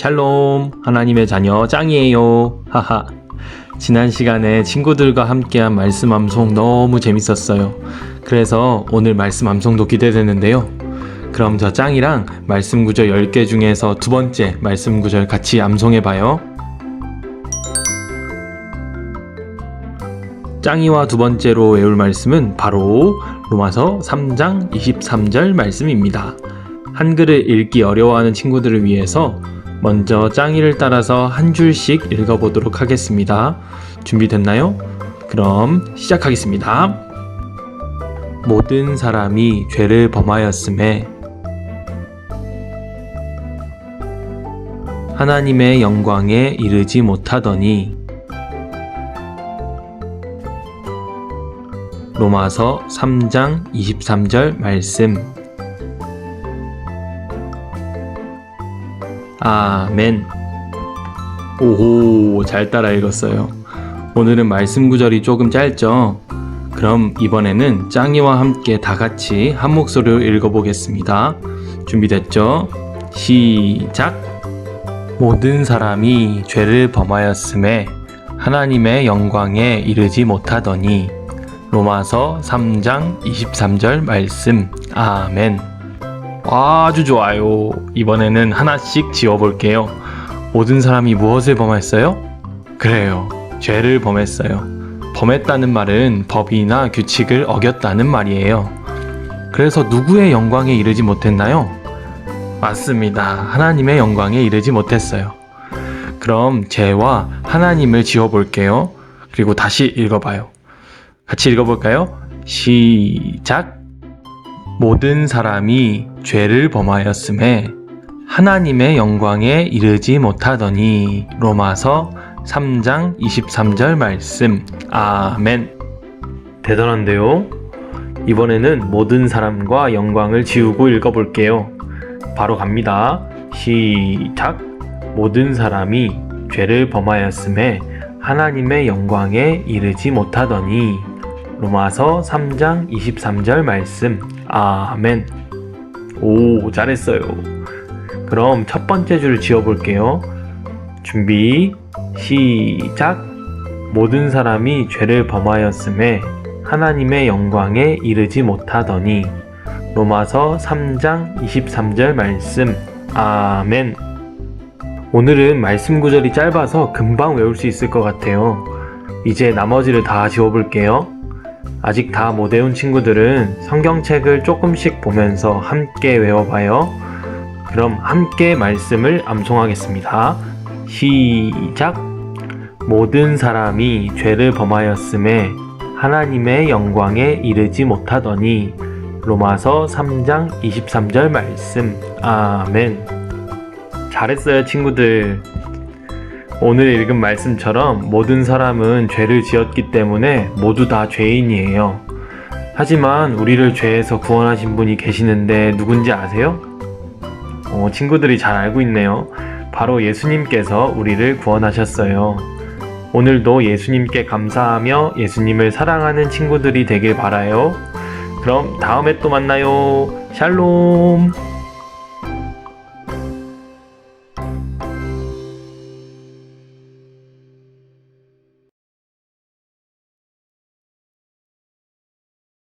샬롬 하나님의 자녀 짱이에요. 하하. 지난 시간에 친구들과 함께한 말씀 암송 너무 재밌었어요. 그래서 오늘 말씀 암송도 기대되는데요. 그럼 저 짱이랑 말씀 구절 10개 중에서 두 번째 말씀 구절 같이 암송해 봐요. 짱이와 두 번째로 외울 말씀은 바로 로마서 3장 23절 말씀입니다. 한글을 읽기 어려워하는 친구들을 위해서 먼저 짱이를 따라서 한 줄씩 읽어보도록 하겠습니다. 준비됐나요? 그럼 시작하겠습니다. 모든 사람이 죄를 범하였음에 하나님의 영광에 이르지 못하더니 로마서 3장 23절 말씀. 아멘. 오호, 잘 따라 읽었어요. 오늘은 말씀 구절이 조금 짧죠? 그럼 이번에는 짱이와 함께 다 같이 한 목소리로 읽어보겠습니다. 준비됐죠? 시작! 모든 사람이 죄를 범하였음에 하나님의 영광에 이르지 못하더니 로마서 3장 23절 말씀. 아멘. 아주 좋아요. 이번에는 하나씩 지워볼게요. 모든 사람이 무엇을 범했어요? 그래요. 죄를 범했어요. 범했다는 말은 법이나 규칙을 어겼다는 말이에요. 그래서 누구의 영광에 이르지 못했나요? 맞습니다. 하나님의 영광에 이르지 못했어요. 그럼 죄와 하나님을 지워볼게요. 그리고 다시 읽어봐요. 같이 읽어볼까요? 시작. 모든 사람이 죄를 범하였음에 하나님의 영광에 이르지 못하더니 로마서 3장 23절 말씀. 아멘. 대단한데요? 이번에는 모든 사람과 영광을 지우고 읽어볼게요. 바로 갑니다. 시작. 모든 사람이 죄를 범하였음에 하나님의 영광에 이르지 못하더니 로마서 3장 23절 말씀. 아멘. 오, 잘했어요. 그럼 첫 번째 줄을 지어볼게요. 준비, 시작. 모든 사람이 죄를 범하였음에 하나님의 영광에 이르지 못하더니 로마서 3장 23절 말씀. 아멘. 오늘은 말씀 구절이 짧아서 금방 외울 수 있을 것 같아요. 이제 나머지를 다 지워볼게요. 아직 다 못 외운 친구들은 성경책을 조금씩 보면서 함께 외워봐요. 그럼 함께 말씀을 암송하겠습니다. 시작! 모든 사람이 죄를 범하였음에 하나님의 영광에 이르지 못하더니 로마서 3장 23절 말씀. 아멘. 잘했어요, 친구들. 오늘 읽은 말씀처럼 모든 사람은 죄를 지었기 때문에 모두 다 죄인이에요. 하지만 우리를 죄에서 구원하신 분이 계시는데 누군지 아세요? 어, 친구들이 잘 알고 있네요. 바로 예수님께서 우리를 구원하셨어요. 오늘도 예수님께 감사하며 예수님을 사랑하는 친구들이 되길 바라요. 그럼 다음에 또 만나요. 샬롬.